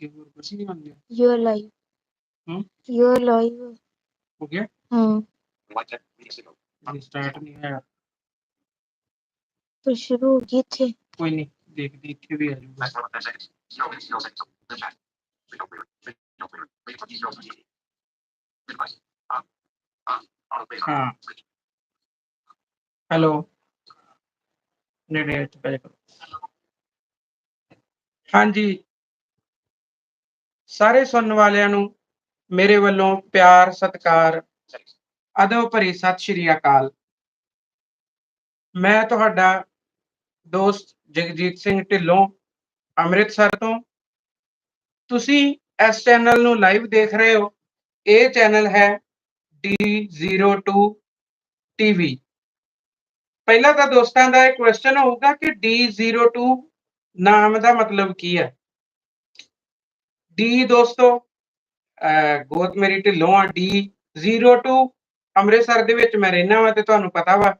ਅੱਗੇ ਹੋਰ ਕੁਝ ਨਹੀਂ ਆਉਂਦਾ You're live. Hmm? You're live. ਹੋ ਗਿਆ? Hmm. ਸਟਾਰਟ ਨਹੀਂ ਹੋਇਆ। ਫਿਰ ਸ਼ੁਰੂ ਹੋ ਗਈ ਇੱਥੇ। ਕੋਈ ਨਹੀਂ ਦੇਖਦੇ ਇੱਥੇ ਵੀ ਆ ਜਾਊਗਾ। ਹਾਂ ਹੈਲੋ ਨੇੜੇ ਚ ਪੈ ਕਰੋ ਹਾਂਜੀ ਸਾਰੇ ਸੁਣਨ ਵਾਲਿਆਂ ਨੂੰ ਮੇਰੇ ਵੱਲੋਂ ਪਿਆਰ, ਸਤਿਕਾਰ। ਅਦਬ ਭਰੀ ਸਤਿ ਸ਼੍ਰੀ ਅਕਾਲ। ਮੈਂ ਤੁਹਾਡਾ ਦੋਸਤ ਜਗਜੀਤ ਸਿੰਘ ਢਿੱਲੋਂ, ਅੰਮ੍ਰਿਤਸਰ ਤੋਂ। ਤੁਸੀਂ ਇਸ ਚੈਨਲ ਨੂੰ ਲਾਈਵ ਦੇਖ ਰਹੇ ਹੋ। ਇਹ ਚੈਨਲ ਹੈ D02 TV ਪਹਿਲਾਂ ਤਾਂ ਦੋਸਤਾਂ ਦਾ ਇਹ ਕੁਐਸਚਨ ਹੋਊਗਾ ਕਿ D02 ਨਾਮ ਦਾ ਮਤਲਬ ਕੀ ਹੈ? D ਦੋਸਤੋ, ਅਹ ਗੋਤ ਮੇਰੀ ਢਿੱਲੋਂ ਆ D02 ਅੰਮ੍ਰਿਤਸਰ ਦੇ ਵਿੱਚ ਮੈਂ ਰਹਿਣਾ ਵਾਂ ਤੇ ਤੁਹਾਨੂੰ ਪਤਾ ਵਾ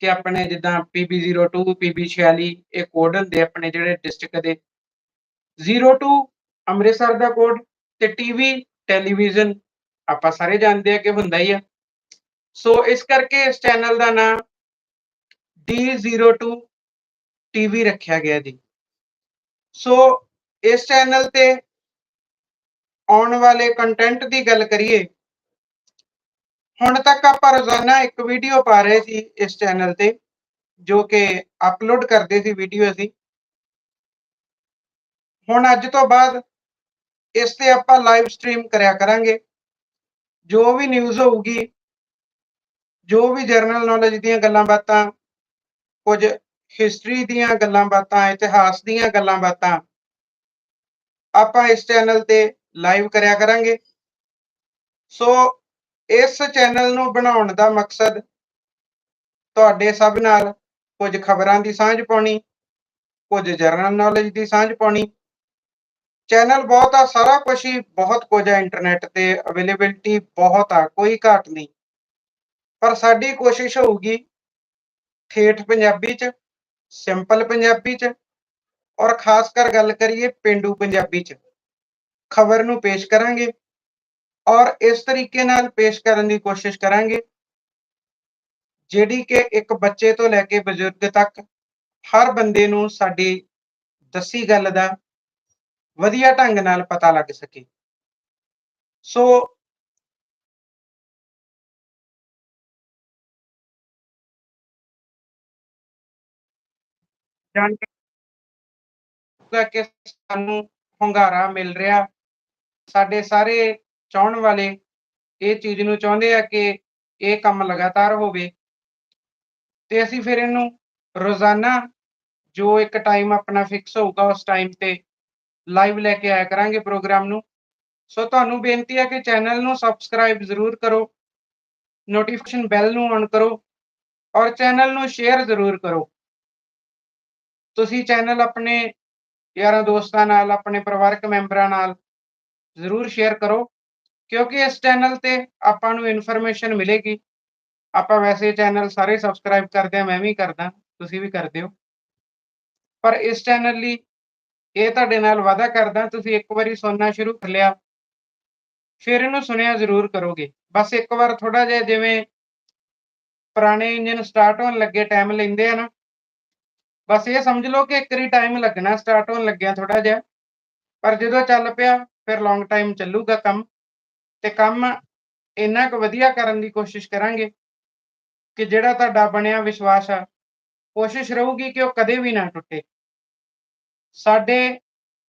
ਕਿ ਆਪਣੇ ਜਿੱਦਾਂ PB02 PB46 ਇਹ ਕੋਡ ਹੁੰਦੇ ਆਪਣੇ ਜਿਹੜੇ ਡਿਸਟ੍ਰਿਕਟ ਦੇ। 02 ਅੰਮ੍ਰਿਤਸਰ ਦਾ ਕੋਡ ਤੇ ਟੀਵੀ ਟੈਲੀਵਿਜ਼ਨ ਆਪਾਂ ਸਾਰੇ ਜਾਣਦੇ ਆ ਕਿ ਹੁੰਦਾ ਹੀ ਆ। ਸੋ ਇਸ ਕਰਕੇ ਇਸ ਚੈਨਲ ਦਾ ਨਾਮ D02 ਟੀਵੀ ਰੱਖਿਆ ਗਿਆ ਜੀ। ਸੋ ਇਸ ਚੈਨਲ ਤੇ ਆਉਣ ਵਾਲੇ ਕੰਟੈਂਟ ਦੀ ਗੱਲ ਕਰੀਏ, ਹੁਣ ਤੱਕ ਆਪਾਂ ਰੋਜ਼ਾਨਾ ਇੱਕ ਵੀਡੀਓ ਪਾ ਰਹੇ ਸੀ ਇਸ ਚੈਨਲ ਤੇ, ਜੋ ਕਿ ਅਪਲੋਡ ਕਰਦੇ ਸੀ ਵੀਡੀਓ ਅਸੀਂ। ਹੁਣ ਅੱਜ ਤੋਂ ਬਾਅਦ ਇਸ ਤੇ ਆਪਾਂ ਲਾਈਵ ਸਟ੍ਰੀਮ ਕਰਿਆ ਕਰਾਂਗੇ। ਜੋ ਵੀ ਨਿਊਜ਼ ਹੋਊਗੀ, ਜੋ ਵੀ ਜਰਨਲ ਨੌਲੇਜ ਦੀਆਂ ਗੱਲਾਂ ਬਾਤਾਂ, ਕੁਝ ਹਿਸਟਰੀ ਦੀਆਂ ਗੱਲਾਂ ਬਾਤਾਂ, ਇਤਿਹਾਸ ਦੀਆਂ ਗੱਲਾਂ ਬਾਤਾਂ, ਆਪਾਂ ਇਸ ਚੈਨਲ ਤੇ ਲਾਈਵ ਕਰਿਆ ਕਰਾਂਗੇ। ਸੋ ਇਸ ਚੈਨਲ ਨੂੰ ਬਣਾਉਣ ਦਾ ਮਕਸਦ ਤੁਹਾਡੇ ਸਭ ਨਾਲ ਕੁਝ ਖਬਰਾਂ ਦੀ ਸਾਂਝ ਪਾਉਣੀ, ਕੁਝ ਜਰਨਲ ਨੌਲੇਜ ਦੀ ਸਾਂਝ ਪਾਉਣੀ। ਚੈਨਲ ਬਹੁਤ ਆ, ਸਾਰਾ ਕੁਝ ਹੀ ਬਹੁਤ ਕੁਝ ਆ ਇੰਟਰਨੈਟ ਤੇ ਅਵੇਲੇਬਿਲਟੀ ਬਹੁਤ ਆ, ਕੋਈ ਘਾਟ ਨਹੀਂ। ਪਰ ਸਾਡੀ ਕੋਸ਼ਿਸ਼ ਹੋਊਗੀ ਠੇਠ ਪੰਜਾਬੀ ਚ ਸਿੰਪਲ ਪੰਜਾਬੀ ਚ, ਔਰ ਖਾਸ ਕਰ ਗੱਲ ਕਰੀਏ ਪਿੰਡੂ ਪੰਜਾਬੀ ਚ। ਖਬਰ ਨੂੰ ਪੇਸ਼ ਕਰਾਂਗੇ ਔਰ ਇਸ ਤਰੀਕੇ ਨਾਲ ਪੇਸ਼ ਕਰਨ ਦੀ ਕੋਸ਼ਿਸ਼ ਕਰਾਂਗੇ, ਜਿਹੜੀ ਕਿ ਇੱਕ ਬੱਚੇ ਤੋਂ ਲੈ ਕੇ ਬਜ਼ੁਰਗ ਤੱਕ ਹਰ ਬੰਦੇ ਨੂੰ ਸਾਡੀ ਦੱਸੀ ਗੱਲ ਦਾ ਵਧੀਆ ਢੰਗ ਨਾਲ ਪਤਾ ਲੱਗ ਸਕੇ। ਸੋ ਜਾਣਕਾਰੀ ਕਿ ਸਾਨੂੰ ਹੁੰਗਾਰਾ ਮਿਲ ਰਿਹਾ। ਸਾਡੇ ਸਾਰੇ ਚਾਹਣ ਵਾਲੇ ਇਹ ਚੀਜ਼ ਨੂੰ ਚਾਹੁੰਦੇ ਆ ਕਿ ਇਹ ਕੰਮ ਲਗਾਤਾਰ ਹੋਵੇ। ਤੇ ਅਸੀਂ ਫਿਰ ਇਹਨੂੰ ਰੋਜ਼ਾਨਾ ਜੋ ਇੱਕ ਟਾਈਮ ਆਪਣਾ ਫਿਕਸ ਹੋਊਗਾ ਉਸ ਟਾਈਮ ਤੇ ਲਾਈਵ ਲੈ ਕੇ ਆਇਆ ਕਰਾਂਗੇ ਪ੍ਰੋਗਰਾਮ ਨੂੰ। ਸੋ ਤੁਹਾਨੂੰ ਬੇਨਤੀ ਹੈ ਕਿ ਚੈਨਲ ਨੂੰ ਸਬਸਕ੍ਰਾਈਬ ਜ਼ਰੂਰ ਕਰੋ ਨੋਟੀਫਿਕੇਸ਼ਨ ਬੈਲ ਨੂੰ ਔਨ ਕਰੋ ਔਰ ਚੈਨਲ ਨੂੰ ਸ਼ੇਅਰ ਜ਼ਰੂਰ ਕਰੋ। ਤੁਸੀਂ ਚੈਨਲ ਆਪਣੇ ਯਾਰਾਂ ਦੋਸਤਾਂ ਨਾਲ, ਆਪਣੇ ਪਰਿਵਾਰਕ ਮੈਂਬਰਾਂ ਨਾਲ ਜ਼ਰੂਰ ਸ਼ੇਅਰ ਕਰੋ, ਕਿਉਂਕਿ ਇਸ ਚੈਨਲ ਤੇ ਆਪਾਂ ਨੂੰ ਇਨਫੋਰਮੇਸ਼ਨ ਮਿਲੇਗੀ। ਆਪਾਂ ਵੈਸੇ ਚੈਨਲ ਸਾਰੇ ਸਬਸਕ੍ਰਾਈਬ ਕਰਦੇ ਆ ਮੈਂ ਵੀ ਕਰਦਾ, ਤੁਸੀਂ ਵੀ ਕਰਦੇ ਹੋ। ਪਰ ਇਸ ਚੈਨਲ ਲਈ ਇਹ ਤੁਹਾਡੇ ਨਾਲ ਵਾਅਦਾ ਕਰਦਾ, ਤੁਸੀਂ ਇੱਕ ਵਾਰੀ ਸੁਣਨਾ ਸ਼ੁਰੂ ਕਰ ਲਿਆ, ਫਿਰ ਇਹਨੂੰ ਸੁਣਿਆ ਜ਼ਰੂਰ ਕਰੋਗੇ। ਬਸ ਇੱਕ ਵਾਰ ਥੋੜਾ ਜਿਹਾ ਜਿਵੇਂ ਪੁਰਾਣੇ ਇੰਜਨ ਸਟਾਰਟ ਹੋਣ ਲੱਗੇ ਟਾਈਮ ਲੈਂਦੇ ਆ ਨਾ, ਬਸ ਇਹ ਸਮਝ ਲਓ ਕਿ ਇੱਕ ਵਾਰੀ ਟਾਈਮ ਲੱਗਣਾ ਸਟਾਰਟ ਹੋਣ ਲੱਗਿਆ ਥੋੜਾ ਜਿਹਾ, ਪਰ ਜਦੋਂ ਚੱਲ ਪਿਆ ਫਿਰ ਲੌਂਗ ਟਾਈਮ ਚੱਲੂਗਾ ਕੰਮ ਤੇ ਕੰਮ ਇੰਨਾ ਕੁ ਵਧੀਆ ਕਰਨ ਦੀ ਕੋਸ਼ਿਸ਼ ਕਰਾਂਗੇ ਕਿ ਜਿਹੜਾ ਤੁਹਾਡਾ ਬਣਿਆ ਵਿਸ਼ਵਾਸ ਆ, ਕੋਸ਼ਿਸ਼ ਰਹੂਗੀ ਕਿ ਉਹ ਕਦੇ ਵੀ ਨਾ ਟੁੱਟੇ। ਸਾਡੇ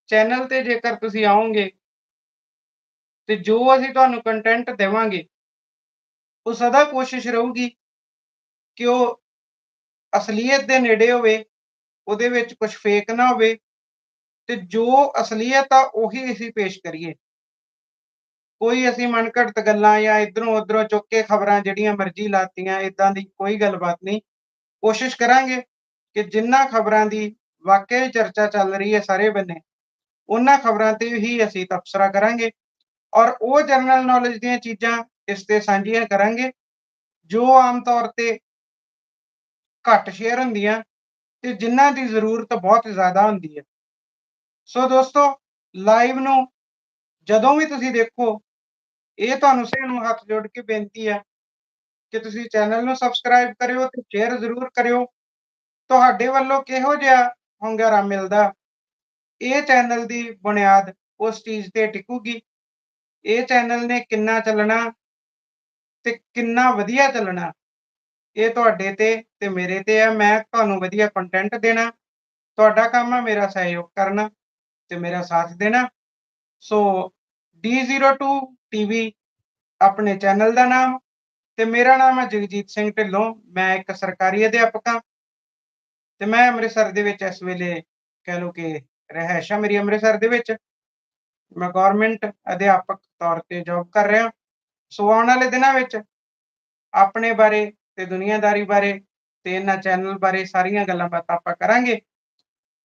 ਚੈਨਲ ਤੇ ਜੇਕਰ ਤੁਸੀਂ ਆਓਗੇ ਤੇ ਜੋ ਅਸੀਂ ਤੁਹਾਨੂੰ ਕੰਟੈਂਟ ਦੇਵਾਂਗੇ, ਉਹ ਸਦਾ ਕੋਸ਼ਿਸ਼ ਰਹੂਗੀ ਕਿ ਉਹ ਅਸਲੀਅਤ ਦੇ ਨੇੜੇ ਹੋਵੇ, ਉਹਦੇ ਵਿੱਚ ਕੁਝ ਫੇਕ ਨਾ ਹੋਵੇ ਤੇ ਜੋ ਅਸਲੀਅਤ ਆ, ਉਹੀ ਅਸੀਂ ਪੇਸ਼ ਕਰੀਏ। ਕੋਈ ਅਸੀਂ ਮਨਘੜਤ ਗੱਲਾਂ ਜਾਂ ਇਧਰੋਂ ਉਧਰੋਂ ਚੁੱਕ ਕੇ ਖਬਰਾਂ ਜਿਹੜੀਆਂ ਮਰਜ਼ੀ ਲਾਤੀਆਂ ਇਦਾਂ ਦੀ ਕੋਈ ਗੱਲਬਾਤ ਨਹੀਂ। ਕੋਸ਼ਿਸ਼ ਕਰਾਂਗੇ ਕਿ ਜਿੰਨਾ ਖਬਰਾਂ ਦੀ ਵਾਕਿਆ ਚਰਚਾ ਚੱਲ ਰਹੀ ਹੈ ਸਾਰੇ ਬੰਨੇ, ਉਹਨਾਂ ਖਬਰਾਂ ਤੇ ਹੀ ਅਸੀਂ ਤਬਸਰਾ ਕਰਾਂਗੇ ਔਰ ਉਹ ਜਨਰਲ ਨੌਲੇਜ ਦੀਆਂ ਚੀਜ਼ਾਂ ਇਸ ਤੇ ਸਾਂਝੀਆਂ ਕਰਾਂਗੇ, ਜੋ ਆਮ ਤੌਰ ਤੇ ਘੱਟ ਸ਼ੇਅਰ ਹੁੰਦੀਆਂ ਤੇ ਜਿਨ੍ਹਾਂ ਦੀ ਜ਼ਰੂਰਤ ਬਹੁਤ ਜ਼ਿਆਦਾ ਹੁੰਦੀ ਹੈ। ਸੋ ਦੋਸਤੋ ਲਾਈਵ ਨੂੰ ਜਦੋਂ ਵੀ ਤੁਸੀਂ ਦੇਖੋ, ਇਹ ਤੁਹਾਨੂੰ ਸੇ ਨੂੰ ਹੱਥ ਜੋੜ ਕੇ ਬੇਨਤੀ ਹੈ ਕਿ ਤੁਸੀਂ ਚੈਨਲ ਨੂੰ ਸਬਸਕ੍ਰਾਈਬ ਕਰਿਓ ਤੇ ਸ਼ੇਅਰ ਜ਼ਰੂਰ ਕਰਿਓ। ਤੁਹਾਡੇ ਵੱਲੋਂ ਕਿਹੋ ਜਿਹਾ ਹੁੰਗਾਰਾ ਮਿਲਦਾ, ਇਹ ਚੈਨਲ ਦੀ ਬੁਨਿਆਦ ਉਸ ਚੀਜ਼ ਤੇ ਟਿਕੂਗੀ। ਇਹ ਚੈਨਲ ਨੇ ਕਿੰਨਾ ਚੱਲਣਾ ਤੇ ਕਿੰਨਾ ਵਧੀਆ ਚੱਲਣਾ, ਇਹ ਤੁਹਾਡੇ ਤੇ ਤੇ ਮੇਰੇ ਤੇ ਆ ਮੈਂ ਤੁਹਾਨੂੰ ਵਧੀਆ ਕੰਟੈਂਟ ਦੇਣਾ, ਤੁਹਾਡਾ ਕੰਮ ਹੈ ਮੇਰਾ ਸਹਿਯੋਗ ਕਰਨਾ। ਤੇ मेरा साथ देना ਸੋ D02 TV ਆਪਣੇ ਚੈਨਲ ਦਾ ਨਾਮ ਤੇ ਮੇਰਾ ਨਾਮ ਹੈ ਜਗਜੀਤ ਸਿੰਘ ਢਿੱਲੋਂ। ਮੈਂ ਇੱਕ ਸਰਕਾਰੀ ਅਧਿਆਪਕ ਹਾਂ। ਤੇ ਮੈਂ ਅੰਮ੍ਰਿਤਸਰ ਦੇ ਵਿੱਚ ਇਸ ਵੇਲੇ ਕਹਿ ਲਓ ਕਿ ਰਹਿਸ਼ਾ ਮੇਰੀ ਅੰਮ੍ਰਿਤਸਰ ਦੇ ਵਿੱਚ। ਮੈਂ ਗਵਰਨਮੈਂਟ ਅਧਿਆਪਕ ਤੌਰ ਤੇ ਜੌਬ ਕਰ ਰਿਹਾ। ਸੋ ਆਉਣ ਵਾਲੇ ਦਿਨਾਂ ਵਿੱਚ ਆਪਣੇ ਬਾਰੇ ਤੇ ਦੁਨੀਆਦਾਰੀ ਬਾਰੇ ਤੇ ਇਹਨਾਂ ਚੈਨਲ ਬਾਰੇ ਸਾਰੀਆਂ ਗੱਲਾਂ ਬਾਤਾਂ ਆਪਾਂ ਕਰਾਂਗੇ।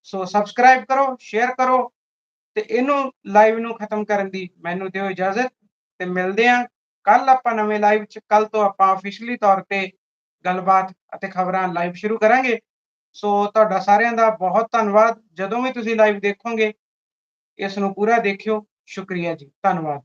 ਸੋ ਸਬਸਕ੍ਰਾਈਬ ਕਰੋ ਸ਼ੇਅਰ ਕਰੋ ਤੇ ਇਹਨੂੰ ਲਾਈਵ ਨੂੰ ਖਤਮ ਕਰਨ ਦੀ ਮੈਨੂੰ ਦਿਓ ਇਜਾਜ਼ਤ ਤੇ ਮਿਲਦੇ ਆਂ ਕੱਲ ਆਪਾਂ ਨਵੇਂ ਲਾਈਵ ਚ ਕੱਲ ਤੋਂ ਆਪਾਂ ਅਫੀਸ਼ੀਅਲੀ ਤੌਰ ਤੇ ਗੱਲਬਾਤ ਅਤੇ ਖਬਰਾਂ ਲਾਈਵ ਸ਼ੁਰੂ ਕਰਾਂਗੇ। ਸੋ ਤੁਹਾਡਾ ਸਾਰਿਆਂ ਦਾ ਬਹੁਤ ਧੰਨਵਾਦ। ਜਦੋਂ ਵੀ ਤੁਸੀਂ ਲਾਈਵ ਦੇਖੋਗੇ, ਇਸ ਨੂੰ ਪੂਰਾ ਦੇਖਿਓ। ਸ਼ੁਕਰੀਆ ਜੀ। ਧੰਨਵਾਦ।